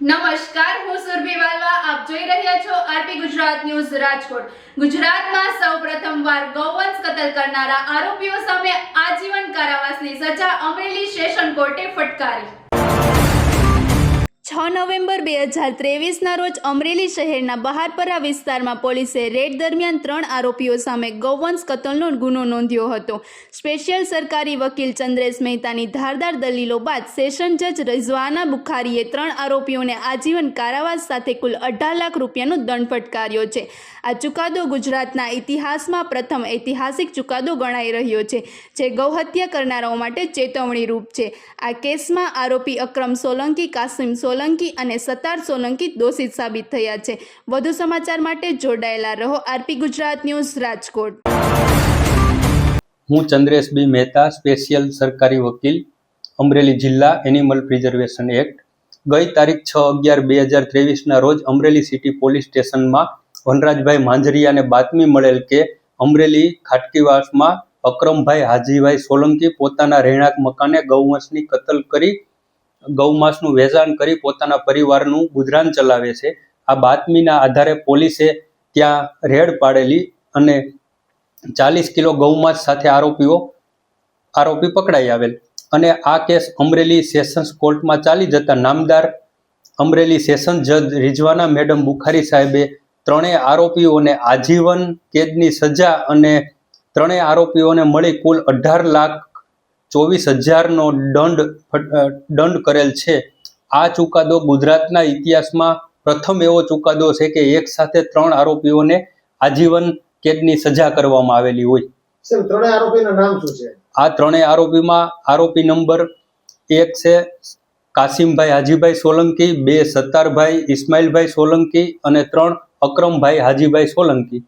નમસ્કાર, હું સુરભી વાલવા. આપ જોઈ રહ્યા છો આરપી ગુજરાત ન્યૂઝ રાજકોટ. ગુજરાતમાં સૌપ્રથમવાર ગૌવંશ કતલ કરનારા આરોપીઓ સામે આજીવન કારાવાસની સજા અમરેલી સેશન કોર્ટે ફટકારી. છ નવેમ્બર બે હજાર ત્રેવીસના રોજ અમરેલી શહેરના બહારપરા વિસ્તારમાં પોલીસે રેડ દરમિયાન ત્રણ આરોપીઓ સામે ગૌવંશ કતલનો ગુનો નોંધ્યો હતો. સ્પેશિયલ સરકારી વકીલ ચંદ્રેશ મહેતાની ધારદાર દલીલો બાદ સેશન જજ રિઝવાના બુખારીએ ત્રણ આરોપીઓને આજીવન કારાવાસ સાથે કુલ અઢાર લાખ રૂપિયાનો દંડ ફટકાર્યો છે. આ ચુકાદો ગુજરાતના ઇતિહાસમાં પ્રથમ ઐતિહાસિક ચુકાદો ગણાઈ રહ્યો છે, જે ગૌહત્યા કરનારાઓ માટે ચેતવણી રૂપ છે. આ કેસમાં આરોપી અક્રમ સોલંકી કાસિમ સોલંકી અને સતાર સોલંકી દોષિત સાબિત થયા છે. વધુ સમાચાર માટે જોડાયેલા રહો આરપી ગુજરાત ન્યૂઝ રાજકોટ. હું ચંદ્રેશ બી મહેતા, સ્પેશિયલ સરકારી વકીલ, અમરેલી જિલ્લા એનિમલ પ્રિઝર્વેશન એક્ટ. ગઈ તારીખ છ અગિયાર બે હજાર ત્રેવીસના રોજ અમરેલી સિટી પોલીસ સ્ટેશનમાં વનરાજભાઈ માંજરિયાને બાતમી મળેલ કે અમરેલી ખાટકીવાસમાં અક્રમભાઈ હાજીભાઈ સોલંકી પોતાના રહેણાંક મકાને ગૌવંશની કતલ કરી ગૌમાંસનું વેચાણ કરી પોતાના પરિવારનું ગુજરાન ચલાવે છે. આ બાતમીના આધારે પોલીસે ત્યાં રેડ પાડેલી અને ચાલીસ કિલો ગૌમાંસ સાથે આરોપીઓ, આરોપી પકડાઈ આવેલ. અને આ કેસ અમરેલી સેશન્સ કોર્ટમાં ચાલી જતા નામદાર અમરેલી સેશન જજ રિઝવાના મેડમ બુખારી સાહેબે ત્રણેય આરોપીઓને આજીવન કેદની સજા અને ત્રણેય આરોપીઓને મળી કુલ અઢાર લાખ ચોવીસ હજારનો દંડ દંડ કરેલ છે. આ ચુકાદો ગુજરાતના ઇતિહાસમાં પ્રથમ એવો ચુકાદો છે કે એક સાથે ત્રણ આરોપીઓને આજીવન કેદની સજા કરવામાં આવેલી હોય. આ ત્રણેય આરોપીમાં આરોપી નંબર એક છે કાસિમભાઈ હાજીભાઈ સોલંકી બે સત્તારભાઈ ઇસ્માઇલભાઈ સોલંકી અને ત્રણ અક્રમભાઈ હાજીભાઈ સોલંકી.